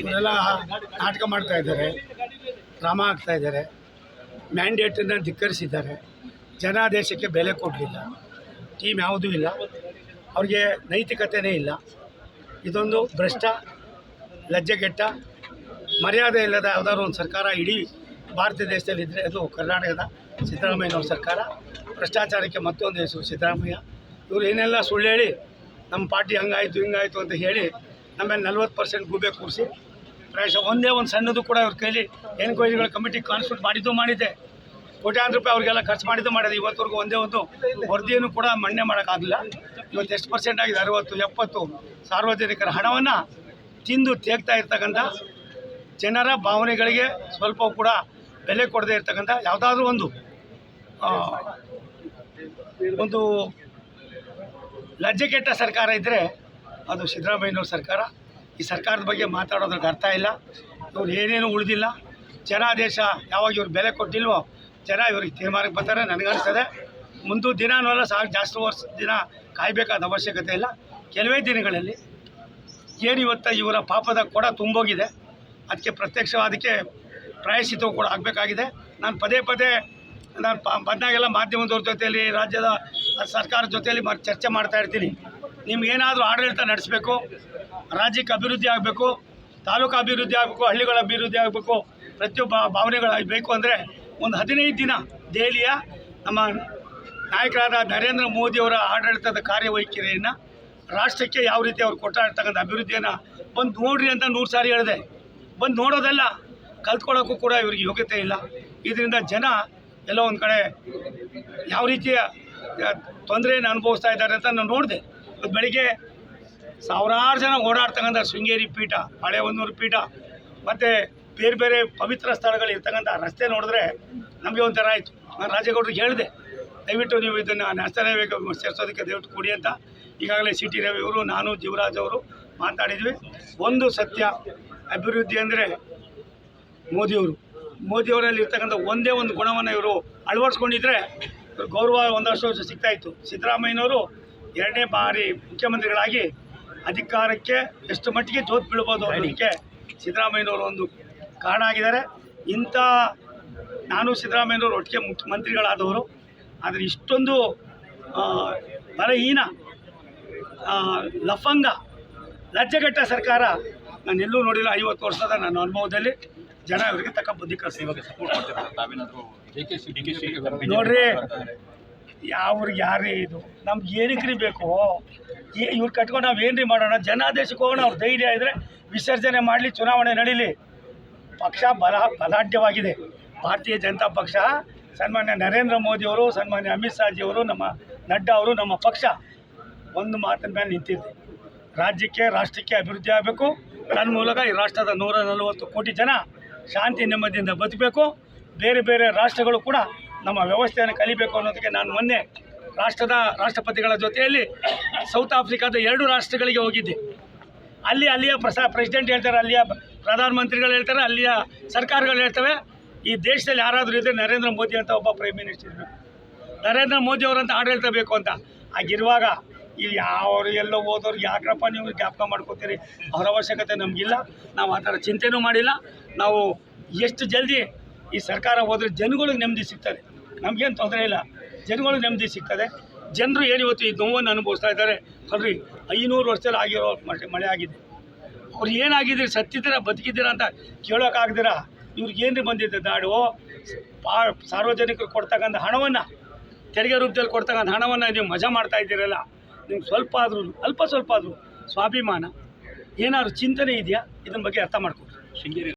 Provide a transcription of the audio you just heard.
ಇವರೆಲ್ಲ ನಾಟಕ ಮಾಡ್ತಾ ಇದ್ದಾರೆ. ಡ್ರಾಮ ಆಗ್ತಾ ಇದ್ದಾರೆ. ಮ್ಯಾಂಡೇಟನ್ನು ಧಿಕ್ಕರಿಸಿದ್ದಾರೆ. ಜನಾದೇಶಕ್ಕೆ ಬೆಲೆ ಕೊಡಲಿಲ್ಲ. ಟೀಮ್ ಯಾವುದೂ ಇಲ್ಲ. ಅವ್ರಿಗೆ ನೈತಿಕತೆಯೇ ಇಲ್ಲ. ಇದೊಂದು ಭ್ರಷ್ಟ, ಲಜ್ಜೆಗೆಟ್ಟ, ಮರ್ಯಾದೆ ಇಲ್ಲದ ಯಾವುದಾದ್ರು ಒಂದು ಸರ್ಕಾರ ಇಡೀ ಭಾರತ ದೇಶದಲ್ಲಿ ಇದ್ದರೆ ಅದು ಕರ್ನಾಟಕದ ಸಿದ್ದರಾಮಯ್ಯನವ್ರ ಸರ್ಕಾರ, ಭ್ರಷ್ಟಾಚಾರಕ್ಕೆ ಮತ್ತೊಂದು ಹೆಸರು ಸಿದ್ದರಾಮಯ್ಯ. ಇವರು ಏನೆಲ್ಲ ಸುಳ್ಳು ಹೇಳಿ ನಮ್ಮ ಪಾರ್ಟಿ ಹಂಗಾಯಿತು, ಹಿಂಗಾಯಿತು ಅಂತ ಹೇಳಿ ನಮ್ಮಲ್ಲಿ ನಲ್ವತ್ತು ಪರ್ಸೆಂಟ್ ಗೂಬೆ ಕೂರಿಸಿ. ಪ್ರಾಯಶಃ ಒಂದೇ ಒಂದು ಸಣ್ಣದು ಕೂಡ ಅವ್ರ ಕೈಲಿ ಎನ್ಕ್ವೈರಿಗಳ ಕಮಿಟಿ ಕಾನ್ಸ್ಟಿಟ್ಯೂಟ್ ಮಾಡಿದ್ದು ಮಾಡಿದ್ದೆ. ಕೋಟ್ಯಾಂತರ ರೂಪಾಯಿ ಅವ್ರಿಗೆಲ್ಲ ಖರ್ಚು ಮಾಡಿದ್ದು ಮಾಡಿದೆ. ಇವತ್ತವರೆಗೂ ಒಂದೇ ಒಂದು ವರದಿಯನ್ನು ಕೂಡ ಮಣ್ಣೆ ಮಾಡೋಕ್ಕಾಗಲಿಲ್ಲ. ಇವತ್ತು ಎಷ್ಟು ಪರ್ಸೆಂಟ್ ಆಗಿದೆ? ಅರವತ್ತು, ಎಪ್ಪತ್ತು ಸಾರ್ವಜನಿಕರ ಹಣವನ್ನು ತಿಂದು ತೇಗ್ತಾ ಇರ್ತಕ್ಕಂಥ ಜನರ ಭಾವನೆಗಳಿಗೆ ಸ್ವಲ್ಪ ಕೂಡ ಬೆಲೆ ಕೊಡದೇ ಇರ್ತಕ್ಕಂಥ ಯಾವುದಾದ್ರೂ ಒಂದು ಒಂದು ಲಜ್ಜೆ ಕೆಟ್ಟ ಸರ್ಕಾರ ಇದ್ದರೆ ಅದು ಸಿದ್ದರಾಮಯ್ಯನವ್ರ ಸರ್ಕಾರ. ಈ ಸರ್ಕಾರದ ಬಗ್ಗೆ ಮಾತಾಡೋದ್ರಿಗೆ ಅರ್ಥ ಇಲ್ಲ. ಇವ್ರು ಏನೇನು ಉಳಿದಿಲ್ಲ. ಜನಾದೇಶ ಯಾವಾಗ ಇವ್ರು ಬೆಲೆ ಕೊಟ್ಟಿಲ್ವೋ, ಜನ ಇವ್ರಿಗೆ ತೀರ್ಮಾನಕ್ಕೆ ಬರ್ತಾರೆ ನನಗನ್ನಿಸ್ತದೆ ಮುಂದೆ ದಿನವಲ್ಲ ಸಾಕು ಜಾಸ್ತಿ ವರ್ಷ ದಿನ ಕಾಯಬೇಕಾದ ಅವಶ್ಯಕತೆ ಇಲ್ಲ. ಕೆಲವೇ ದಿನಗಳಲ್ಲಿ ಏನಿವತ್ತ ಇವರ ಪಾಪದ ಕೊಡ ತುಂಬೋಗಿದೆ. ಅದಕ್ಕೆ ಪ್ರತ್ಯಕ್ಷವಾದಕ್ಕೆ ಪ್ರಾಯಶ್ಚಿತ್ತವು ಕೂಡ ಆಗಬೇಕಾಗಿದೆ. ನಾನು ಪದೇ ಪದೇ ನಾನು ಬಂದಾಗೆಲ್ಲ ಮಾಧ್ಯಮದವ್ರ ಜೊತೆಯಲ್ಲಿ, ರಾಜ್ಯದ ಸರ್ಕಾರದ ಜೊತೆಯಲ್ಲಿ ಮ ಚರ್ಚೆ ಮಾಡ್ತಾ ಇರ್ತೀನಿ. ನಿಮ್ಗೇನಾದರೂ ಆಡಳಿತ ನಡೆಸಬೇಕು, ರಾಜ್ಯಕ್ಕೆ ಅಭಿವೃದ್ಧಿ ಆಗಬೇಕು, ತಾಲೂಕು ಅಭಿವೃದ್ಧಿ ಆಗಬೇಕು, ಹಳ್ಳಿಗಳ ಅಭಿವೃದ್ಧಿ ಆಗಬೇಕು, ಪ್ರತಿಯೊಬ್ಬ ಭಾವನೆಗಳು ಬೇಕು ಅಂದರೆ ಒಂದು ಹದಿನೈದು ದಿನ ದೆಹಲಿಯ ನಮ್ಮ ನಾಯಕರಾದ ನರೇಂದ್ರ ಮೋದಿಯವರ ಆಡಳಿತದ ಕಾರ್ಯವೈಖರಿಯನ್ನು ರಾಷ್ಟ್ರಕ್ಕೆ ಯಾವ ರೀತಿ ಅವ್ರು ಕೊಟ್ಟಾಡ್ತಕ್ಕಂಥ ಅಭಿವೃದ್ಧಿಯನ್ನು ಬಂದು ನೋಡ್ರಿ ಅಂತ ನೂರು ಸಾರಿ ಹೇಳಿದೆ. ಬಂದು ನೋಡೋದಲ್ಲ ಕಲ್ತ್ಕೊಳ್ಳೋಕ್ಕೂ ಕೂಡ ಇವ್ರಿಗೆ ಯೋಗ್ಯತೆ ಇಲ್ಲ. ಇದರಿಂದ ಜನ ಎಲ್ಲೋ ಒಂದು ಕಡೆ ಯಾವ ರೀತಿಯ ತೊಂದರೆಯನ್ನು ಅನುಭವಿಸ್ತಾ ಇದ್ದಾರೆ ಅಂತ ನಾನು ನೋಡಿದೆ. ಬೆಳಿಗ್ಗೆ ಸಾವಿರಾರು ಜನ ಓಡಾಡ್ತಕ್ಕಂಥ ಶೃಂಗೇರಿ ಪೀಠ ಹಳೆ ಹೊನ್ನೂರು ಪೀಠ, ಮತ್ತು ಬೇರೆ ಬೇರೆ ಪವಿತ್ರ ಸ್ಥಳಗಳು ಇರ್ತಕ್ಕಂಥ ರಸ್ತೆ ನೋಡಿದ್ರೆ ನಮಗೆ ಒಂಥರ ಆಯಿತು. ನಾನು ರಾಜೇಗೌಡರಿಗೆ ಹೇಳಿದೆ, ದಯವಿಟ್ಟು ನೀವು ಇದನ್ನು ನ್ಯಾಷನಲ್ ಹೈವೇಗೆ ಸೇರಿಸೋದಕ್ಕೆ ದಯವಿಟ್ಟು ಕೊಡಿ ಅಂತ. ಈಗಾಗಲೇ ಸಿ ಟಿ ರವಿ ಅವರು, ನಾನು ಜೀವರಾಜ್ ಅವರು ಮಾತಾಡಿದ್ವಿ. ಒಂದು ಸತ್ಯ, ಅಭಿವೃದ್ಧಿ ಅಂದರೆ ಮೋದಿಯವರು ಮೋದಿಯವರಲ್ಲಿ ಇರ್ತಕ್ಕಂಥ ಒಂದೇ ಒಂದು ಗುಣವನ್ನು ಇವರು ಅಳವಡಿಸ್ಕೊಂಡಿದ್ರೆ ಗೌರವ ಒಂದಷ್ಟು ವರ್ಷ ಸಿಗ್ತಾಯಿತ್ತು ಸಿದ್ದರಾಮಯ್ಯನವರು ಎರಡನೇ ಬಾರಿ ಮುಖ್ಯಮಂತ್ರಿಗಳಾಗಿ ಅಧಿಕಾರಕ್ಕೆ ಎಷ್ಟು ಮಟ್ಟಿಗೆ ಜೋತ್ ಬೀಳ್ಬೋದು ಅನ್ನೋದಕ್ಕೆ ಸಿದ್ದರಾಮಯ್ಯನವರು ಒಂದು ಕಾರಣ ಆಗಿದ್ದಾರೆ. ಇಂಥ ನಾನು ಸಿದ್ದರಾಮಯ್ಯನವರು ಒಟ್ಟಿಗೆ ಮುಖ್ಯಮಂತ್ರಿಗಳಾದವರು ಆದರೆ ಇಷ್ಟೊಂದು ಬಲಹೀನ ಲಫಂಗ ಲಜ್ಜೆಗೆಟ್ಟ ಸರ್ಕಾರ ನಾನು ಎಲ್ಲೂ ನೋಡಿಲ್ಲ. ಐವತ್ತು ವರ್ಷದ ನನ್ನ ಅನುಭವದಲ್ಲಿ ಜನ ಇವರಿಗೆ ತಕ್ಕ ಬುದ್ಧಿ ಕಲಿಸಿ ನೋಡ್ರಿ ಯಾವ್ರಿಗೆ ಯಾರೇ ಇದು. ನಮ್ಗೆ ಏನಕ್ಕೆ ಬೇಕು? ಏ, ಇವ್ರು ಕಟ್ಕೊಂಡು ನಾವು ಏನ್ರಿ ಮಾಡೋಣ? ಜನಾದೇಶಕ್ಕೆ ಹೋಗೋಣ, ಅವ್ರ ಧೈರ್ಯ ಇದ್ದರೆ ವಿಸರ್ಜನೆ ಮಾಡಲಿ, ಚುನಾವಣೆ ನಡೀಲಿ. ಪಕ್ಷ ಬಲ, ಬಲಾಢ್ಯವಾಗಿದೆ. ಭಾರತೀಯ ಜನತಾ ಪಕ್ಷ, ಸನ್ಮಾನ್ಯ ನರೇಂದ್ರ ಮೋದಿಯವರು, ಸನ್ಮಾನ್ಯ ಅಮಿತ್ ಶಾಜಿಯವರು, ನಮ್ಮ ನಡ್ಡಾ ಅವರು, ನಮ್ಮ ಪಕ್ಷ ಒಂದು ಮಾತಿನ ಮೇಲೆ ನಿಂತಿದೆ. ರಾಜ್ಯಕ್ಕೆ, ರಾಷ್ಟ್ರಕ್ಕೆ ಅಭಿವೃದ್ಧಿ ಆಗಬೇಕು. ನನ್ನ ಮೂಲಕ ಈ ರಾಷ್ಟ್ರದ ನೂರ ನಲವತ್ತು ಕೋಟಿ ಜನ ಶಾಂತಿ ನೆಮ್ಮದಿಯಿಂದ ಬದುಕಬೇಕು. ಬೇರೆ ಬೇರೆ ರಾಷ್ಟ್ರಗಳು ಕೂಡ ನಮ್ಮ ವ್ಯವಸ್ಥೆಯನ್ನು ಕಲಿಬೇಕು ಅನ್ನೋದಕ್ಕೆ ನಾನು ಮೊನ್ನೆ ರಾಷ್ಟ್ರದ ರಾಷ್ಟ್ರಪತಿಗಳ ಜೊತೆಯಲ್ಲಿ ಸೌತ್ ಆಫ್ರಿಕಾದ ಎರಡು ರಾಷ್ಟ್ರಗಳಿಗೆ ಹೋಗಿದ್ದೆ. ಅಲ್ಲಿ ಅಲ್ಲಿಯ ಪ್ರಸಾ ಪ್ರೆಸಿಡೆಂಟ್ ಹೇಳ್ತಾರೆ, ಅಲ್ಲಿಯ ಪ್ರಧಾನಮಂತ್ರಿಗಳು ಹೇಳ್ತಾರೆ, ಅಲ್ಲಿಯ ಸರ್ಕಾರಗಳು ಹೇಳ್ತವೆ. ಈ ದೇಶದಲ್ಲಿ ಯಾರಾದರೂ ಇದ್ದರೆ ನರೇಂದ್ರ ಮೋದಿ ಅಂತ ಒಬ್ಬ ಪ್ರೈಮ್ ಮಿನಿಸ್ಟರ್ ಇರಬೇಕು ನರೇಂದ್ರ ಮೋದಿ ಅವರಂತ ಆಡಳಿತ ಬೇಕು ಅಂತ. ಆಗಿರುವಾಗ ಈ ಯಾವರು ಎಲ್ಲೋ ಹೋದವ್ರು, ಯಾಕ್ರಪ್ಪ ನೀವು ಜ್ಞಾಪಕ ಮಾಡ್ಕೋತೀರಿ? ಅವರ ಅವಶ್ಯಕತೆ ನಮಗಿಲ್ಲ. ನಾವು ಆ ಥರ ಚಿಂತೆನೂ ಮಾಡಿಲ್ಲ. ನಾವು ಎಷ್ಟು ಜಲ್ದಿ ಈ ಸರ್ಕಾರ ಹೋದರೆ ಜನಗಳಿಗೆ ನೆಮ್ಮದಿ ಸಿಗ್ತದೆ. ನಮಗೇನು ತೊಂದರೆ ಇಲ್ಲ. ಜನಗಳು ನೆಮ್ಮದಿ ಸಿಗ್ತದೆ. ಜನರು ಏನು ಇವತ್ತು ಈ ನೋವನ್ನು ಅನುಭವಿಸ್ತಾ ಇದ್ದಾರೆ, ಅಲ್ರಿ, ಐನೂರು ವರ್ಷದಲ್ಲಿ ಆಗಿರೋ ಮಳೆ ಮಳೆ ಆಗಿದೆ. ಅವ್ರು ಏನಾಗಿದ್ದೀರಿ, ಸತ್ತಿದ್ದೀರಾ, ಬದುಕಿದ್ದೀರಾ ಅಂತ ಕೇಳೋಕ್ಕಾಗ್ದಿರ ಇವ್ರಿಗೆ ಬಂದಿದ್ದೆ ಬಂದಿದೆ ದಾಡು? ಪಾ ಸಾರ್ವಜನಿಕರು ಕೊಡ್ತಕ್ಕಂಥ ಹಣವನ್ನು, ತೆರಿಗೆ ರೂಪದಲ್ಲಿ ಕೊಡ್ತಕ್ಕಂಥ ಹಣವನ್ನು ನೀವು ಮಜಾ ಮಾಡ್ತಾ ಇದ್ದೀರಲ್ಲ? ನಿಮ್ಗೆ ಸ್ವಲ್ಪ ಆದರೂ, ಅಲ್ಪ ಸ್ವಲ್ಪ ಆದರೂ ಸ್ವಾಭಿಮಾನ. ಏನಾದ್ರು ಚಿಂತನೆ ಇದೆಯಾ? ಇದನ್ನ ಬಗ್ಗೆ ಅರ್ಥ ಮಾಡ್ಕೊಡ್ರಿ ಶೃಂಗೇರಿ